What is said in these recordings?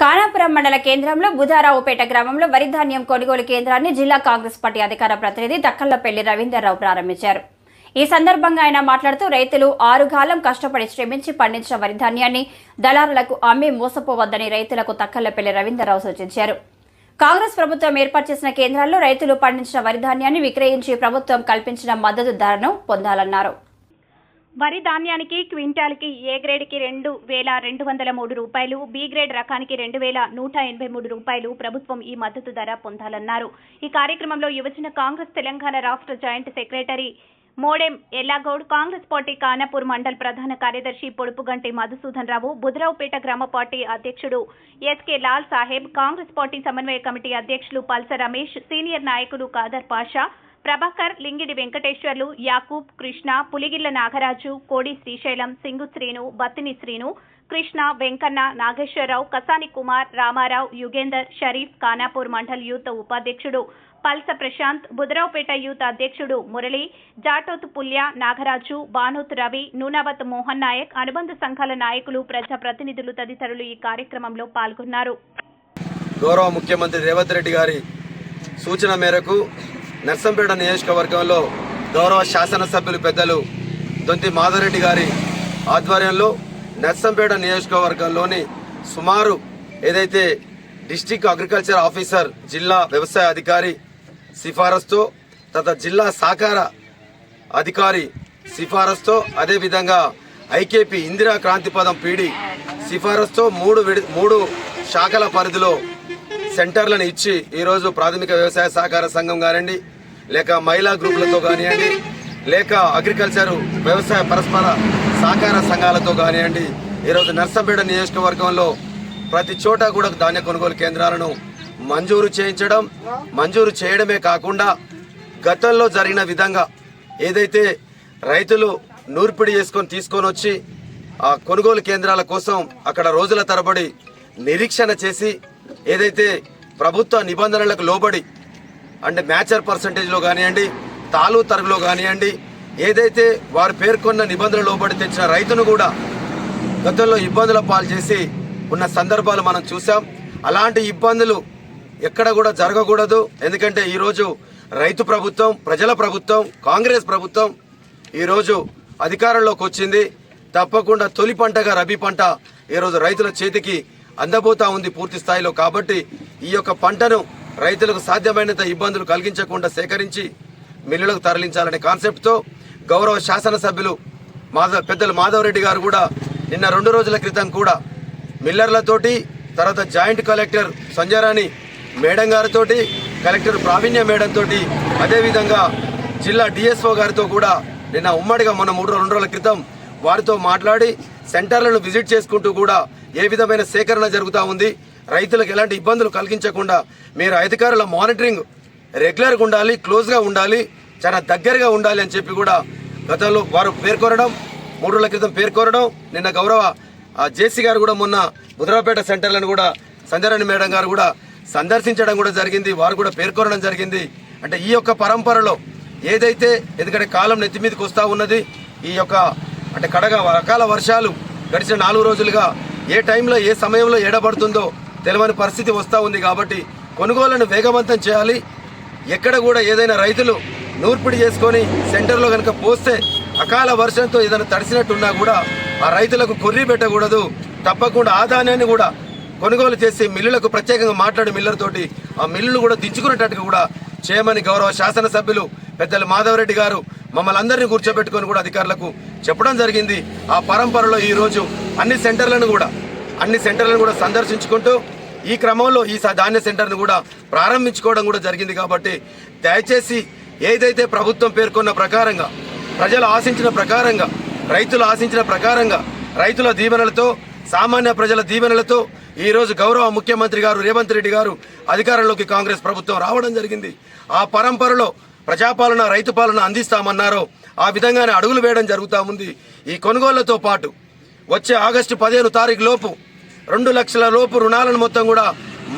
కానాపురం మండల కేంద్రంలో బుధారావుపేట గ్రామంలో వరి ధాన్యం కొనుగోలు కేంద్రాన్ని జిల్లా కాంగ్రెస్ పార్టీ అధికార ప్రతినిధి దక్కళ్ళపల్లి రవీందర్రావు ప్రారంభించారు. ఈ సందర్భంగా ఆయన మాట్లాడుతూ రైతులు ఆరుగాలం కష్టపడి శ్రమించి పండించిన వరి ధాన్యాన్ని దళారులకు అమ్మి మోసపోవద్దని రైతులకు తక్కళ్ళపల్లి రవీందర్రావు సూచించారు. కాంగ్రెస్ ప్రభుత్వం ఏర్పాటు చేసిన కేంద్రాల్లో రైతులు పండించిన వరి ధాన్యాన్ని విక్రయించి ప్రభుత్వం కల్పించిన మద్దతు ధరను పొందాలన్నారు. వరి ధాన్యానికి క్వింటాల్కి ఏ గ్రేడ్కి రెండు వేల రెండు వందల మూడు రూపాయలు బి గ్రేడ్ రకానికి రెండు వేల నూట ఎనభై మూడు రూపాయలు ప్రభుత్వం ఈ మద్దతు ధర పొందాలన్నారు. ఈ కార్యక్రమంలో యువజన కాంగ్రెస్ తెలంగాణ రాష్ట్ర joint secretary Modem Ellagoud Congress party Kanapur mandal ప్రధాన కార్యదర్శి పొడుపుగంటి మధుసూదన్ రావు బుధరావుపేట గ్రామ పార్టీ అధ్యక్షుడు S K Lal Saheb Congress party సమన్వయ కమిటీ అధ్యక్షులు పల్స రమేష్ సీనియర్ నాయకుడు కాదర్ పాషా ప్రభాకర్ లింగిడి వెంకటేశ్వర్లు యాకూబ్ కృష్ణ పులిగిళ్ళ నాగరాజు కోడి శ్రీశైలం సింగు శ్రీను బత్తిని శ్రీను కృష్ణ వెంకన్న నాగేశ్వరరావు కసాని కుమార్ రామారావు యుగేందర్ షరీఫ్ కానాపూర్ మండల్ యూత్ ఉపాధ్యక్షుడు పల్స ప్రశాంత్ బుధరావుపేట యూత్ అధ్యక్షుడు మురళి జాటోత్ పుల్య నాగరాజు బానోత్ రవి నూనావత్ మోహన్ నాయక్ అనుబంధ సంఘాల నాయకులు ప్రజా ప్రతినిధులు తదితరులు ఈ కార్యక్రమంలో పాల్గొన్నారు. గౌరవ ముఖ్యమంత్రి రేవంత్ రెడ్డి గారి సూచన మేరకు నర్సంపేట నియోజకవర్గంలో గౌరవ శాసనసభ్యులు పెద్దలు దొంతి మాధవరెడ్డి గారి ఆధ్వర్యంలో నర్సంపేట నియోజకవర్గంలోని సుమారు ఏదైతే డిస్టిక్ అగ్రికల్చర్ ఆఫీసర్ జిల్లా వ్యవసాయ అధికారి సిఫారసుతో తత జిల్లా సహకార అధికారి సిఫారసుతో అదేవిధంగా ఐకేపీ ఇందిరా క్రాంతి పదం పీడి సిఫారసుతో మూడు విడి మూడు శాఖల పరిధిలో సెంటర్లను ఇచ్చి ఈరోజు ప్రాథమిక వ్యవసాయ సహకార సంఘం కానివ్వండి లేక మహిళా గ్రూపులతో కానివ్వండి లేక అగ్రికల్చర్ వ్యవసాయ పరస్పర సహకార సంఘాలతో కానివ్వండి ఈరోజు నర్సంపేట నియోజకవర్గంలో ప్రతి చోట కూడా ధాన్య కొనుగోలు కేంద్రాలను మంజూరు చేయించడం మంజూరు చేయడమే కాకుండా గతంలో జరిగిన విధంగా ఏదైతే రైతులు నూర్పిడి చేసుకొని తీసుకొని వచ్చి ఆ కొనుగోలు కేంద్రాల కోసం అక్కడ రోజుల తరబడి నిరీక్షణ చేసి ఏదైతే ప్రభుత్వ నిబంధనలకు లోబడి అంటే మ్యాచర్ పర్సంటేజ్లో కానివ్వండి తాలూ తరుగులో కానివ్వండి ఏదైతే వారు పేర్కొన్న నిబంధనలు లోబడి తెచ్చిన రైతును కూడా గతంలో ఇబ్బందుల పాలు చేసి ఉన్న సందర్భాలు మనం చూసాం అలాంటి ఇబ్బందులు ఎక్కడ కూడా జరగకూడదు. ఎందుకంటే ఈరోజు రైతు ప్రభుత్వం ప్రజల ప్రభుత్వం కాంగ్రెస్ ప్రభుత్వం ఈరోజు అధికారంలోకి వచ్చింది. తప్పకుండా తొలి పంటగా రబీ పంట ఈరోజు రైతుల చేతికి అందబోతా ఉంది పూర్తి స్థాయిలో కాబట్టి ఈ యొక్క పంటను రైతులకు సాధ్యమైనంత ఇబ్బందులు కలిగించకుండా సేకరించి మిల్లులకు తరలించాలనే కాన్సెప్ట్తో గౌరవ శాసనసభ్యులు మాధవ పెద్దలు మాధవరెడ్డి గారు కూడా నిన్న రెండు రోజుల క్రితం కూడా మిల్లర్లతోటి తర్వాత జాయింట్ కలెక్టర్ సంజయరాణి మేడం గారితోటి కలెక్టర్ ప్రావీణ్య మేడం తోటి అదేవిధంగా జిల్లా డిఎస్ఓ గారితో కూడా నిన్న ఉమ్మడిగా మొన్న మూడు రెండు రోజుల క్రితం వారితో మాట్లాడి సెంటర్లను విజిట్ చేసుకుంటూ కూడా ఏ విధమైన సేకరణ జరుగుతూ ఉంది? రైతులకు ఎలాంటి ఇబ్బందులు కలిగించకుండా మీరు అధికారుల మానిటరింగ్ రెగ్యులర్గా ఉండాలి క్లోజ్గా ఉండాలి చాలా దగ్గరగా ఉండాలి అని చెప్పి కూడా గతంలో వారు పేర్కొనడం మూడు రోజుల క్రితం పేర్కొనడం నిన్న గౌరవ ఆ జేసీ గారు కూడా మొన్న బుధరాపేట సెంటర్లను కూడా సంధ్యారాణి మేడం గారు కూడా సందర్శించడం కూడా జరిగింది వారు కూడా పేర్కొనడం జరిగింది. అంటే ఈ యొక్క పరంపరలో ఏదైతే ఎందుకంటే కాలం నెత్తి మీదకి వస్తూ ఉన్నది ఈ యొక్క అంటే కడగ రకాల వర్షాలు గడిచిన నాలుగు రోజులుగా ఏ టైంలో ఏ సమయంలో ఎడబడుతుందో తెలియని పరిస్థితి వస్తూ ఉంది కాబట్టి కొనుగోళ్ళను వేగవంతం చేయాలి. ఎక్కడ కూడా ఏదైనా రైతులు నూర్పిడి చేసుకొని సెంటర్లో కనుక పోస్తే అకాల వర్షంతో ఏదైనా తడిసినట్టున్నా కూడా ఆ రైతులకు కొర్రీ పెట్టకూడదు. తప్పకుండా ఆదాయాన్ని కూడా కొనుగోలు చేసి మిల్లులకు ప్రత్యేకంగా మాట్లాడి మిల్లర్ తోటి ఆ మిల్లులు కూడా దించుకునేటట్టుగా కూడా చేయమని గౌరవ శాసనసభ్యులు పెద్దలు మాధవరెడ్డి గారు మమ్మల్ని అందరినీ కూర్చోబెట్టుకొని కూడా అధికారులకు చెప్పడం జరిగింది. ఆ పరంపరలో ఈ రోజు అన్ని సెంటర్లను కూడా అన్ని సెంటర్లను కూడా సందర్శించుకుంటూ ఈ క్రమంలో ఈ స- ధాన్య సెంటర్ను కూడా ప్రారంభించుకోవడం కూడా జరిగింది కాబట్టి దయచేసి ఏదైతే ప్రభుత్వం పేర్కొన్న ప్రకారంగా ప్రజలు ఆశించిన ప్రకారంగా రైతులు ఆశించిన ప్రకారంగా రైతుల దీవెనలతో సామాన్య ప్రజల దీవెనలతో ఈరోజు గౌరవ ముఖ్యమంత్రి గారు రేవంత్ రెడ్డి గారు అధికారంలోకి కాంగ్రెస్ ప్రభుత్వం రావడం జరిగింది. ఆ పరంపరలో ప్రజాపాలన రైతు పాలన అందిస్తామన్నారో. ఆ విధంగానే అడుగులు వేయడం జరుగుతూ ఉంది. ఈ కొనుగోళ్ళతో పాటు వచ్చే ఆగస్టు పదిహేను తారీఖు లోపు రెండు లక్షల లోపు రుణాలను మొత్తం కూడా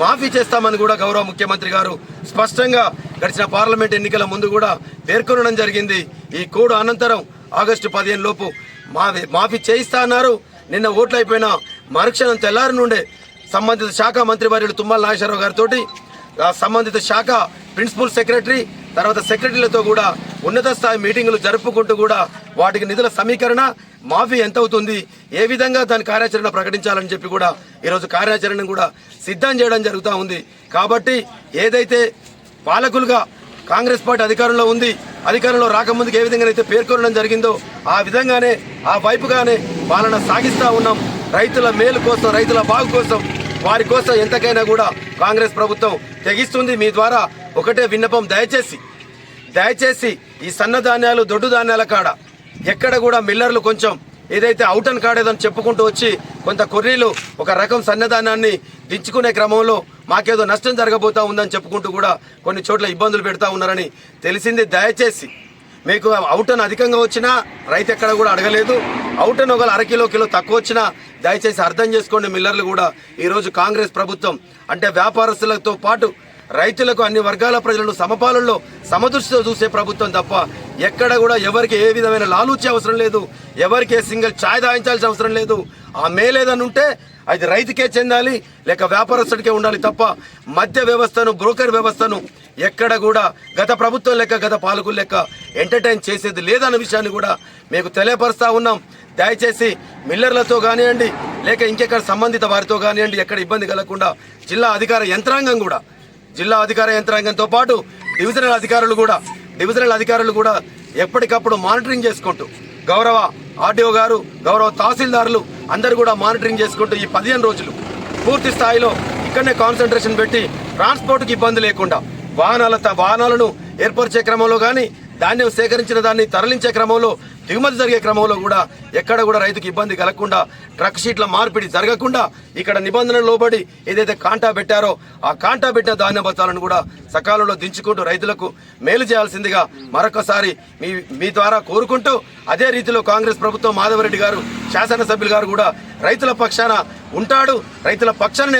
మాఫీ చేస్తామని కూడా గౌరవ ముఖ్యమంత్రి గారు స్పష్టంగా గడిచిన పార్లమెంట్ ఎన్నికల ముందు కూడా పేర్కొనడం జరిగింది. ఈ కోడ్ అనంతరం ఆగస్టు పదిహేను లోపు మాఫీ మాఫీ చేయిస్తా అన్నారు. నిన్న ఓట్లు అయిపోయిన మరుక్షణం తెల్లారి నుండే సంబంధిత శాఖ మంత్రి వర్యుడు తుమ్మల నాగేశ్వరరావు గారితో సంబంధిత శాఖ ప్రిన్సిపల్ సెక్రటరీ తర్వాత సెక్రటరీలతో కూడా ఉన్నత స్థాయి మీటింగులు జరుపుకుంటూ కూడా వాటికి నిధుల సమీకరణ మాఫీ ఎంత అవుతుంది ఏ విధంగా దాని కార్యాచరణ ప్రకటించాలని చెప్పి కూడా ఈరోజు కార్యాచరణను కూడా సిద్ధం చేయడం జరుగుతూ ఉంది. కాబట్టి ఏదైతే పాలకులుగా కాంగ్రెస్ పార్టీ అధికారంలో ఉంది అధికారంలో రాకముందుకు ఏ విధంగా అయితే పేర్కొనడం జరిగిందో ఆ విధంగానే ఆ వైపుగానే పాలన సాగిస్తూ ఉన్నాం. రైతుల మేలు కోసం రైతుల బాగు కోసం వారి కోసం ఎంతకైనా కూడా కాంగ్రెస్ ప్రభుత్వం తెగిస్తుంది. మీ ద్వారా ఒకటే విన్నపం దయచేసి దయచేసి ఈ సన్న ధాన్యాలు దొడ్డు ధాన్యాల కాడ. ఎక్కడ కూడా మిల్లర్లు కొంచెం ఏదైతే అవుట్ అండ్ కాడేదని చెప్పుకుంటూ వచ్చి కొంత కొర్రీలు ఒక రకం సన్నధాన్యాన్ని దించుకునే క్రమంలో మాకేదో నష్టం జరగబోతా ఉందని చెప్పుకుంటూ కూడా కొన్ని చోట్ల ఇబ్బందులు పెడతా ఉన్నారని తెలిసింది. దయచేసి మీకు అవుటన్ అధికంగా వచ్చినా రైతు ఎక్కడ కూడా అడగలేదు. అవుటన్ ఒక అరకిలో కిలో తక్కువ వచ్చినా దయచేసి అర్థం చేసుకోండి మిల్లర్లు కూడా. ఈరోజు కాంగ్రెస్ ప్రభుత్వం అంటే వ్యాపారస్తులతో పాటు రైతులకు అన్ని వర్గాల ప్రజలను సమపాలనలో సమదృష్టితో చూసే ప్రభుత్వం తప్ప ఎక్కడ కూడా ఎవరికి ఏ విధమైన లాలూచి అవసరం లేదు. ఎవరికి ఏ సింగిల్ ఛాయ్ దాయించాల్సిన అవసరం లేదు. ఆ మేలేదని ఉంటే అది రైతుకే చెందాలి లేక వ్యాపారస్తుడికే ఉండాలి తప్ప మధ్య వ్యవస్థను బ్రోకర్ వ్యవస్థను ఎక్కడ కూడా గత ప్రభుత్వం లెక్క గత పాలకులు లెక్క ఎంటర్టైన్ చేసేది లేదన్న విషయాన్ని కూడా మీకు తెలియపరుస్తా ఉన్నాం. దయచేసి మిల్లర్లతో కానివ్వండి లేక ఇంకెక్కడ సంబంధిత వారితో కానివ్వండి ఎక్కడ ఇబ్బంది కలగకుండా జిల్లా అధికార యంత్రాంగం కూడా జిల్లా అధికార యంత్రాంగంతో పాటు డివిజనల్ అధికారులు కూడా డివిజనల్ అధికారులు కూడా ఎప్పటికప్పుడు మానిటరింగ్ చేసుకుంటూ గౌరవ ఆర్డీఓ గారు గౌరవ తహసీల్దారులు అందరూ కూడా మానిటరింగ్ చేసుకుంటూ ఈ పదిహేను రోజులు పూర్తి స్థాయిలో ఇక్కడనే కాన్సన్ట్రేషన్ పెట్టి ట్రాన్స్పోర్ట్కి ఇబ్బంది లేకుండా వాహనాల వాహనాలను ఏర్పరిచే క్రమంలో కానీ ధాన్యం సేకరించిన దాన్ని తరలించే క్రమంలో దిగుమతి జరిగే క్రమంలో కూడా ఎక్కడ కూడా రైతుకు ఇబ్బంది కలగకుండా ట్రక్ షీట్ల మార్పిడి జరగకుండా ఇక్కడ నిబంధనలు లోబడి ఏదైతే కాంటా పెట్టారో ఆ కాంటా పెట్టిన ధాన్య బస్తాలను కూడా సకాలంలో దించుకుంటూ రైతులకు మేలు చేయాల్సిందిగా మరొకసారి మీ మీ ద్వారా కోరుకుంటూ అదే రీతిలో కాంగ్రెస్ ప్రభుత్వం మాధవరెడ్డి గారు శాసనసభ్యులు గారు కూడా రైతుల పక్షాన ఉంటాడు. రైతుల పక్షాన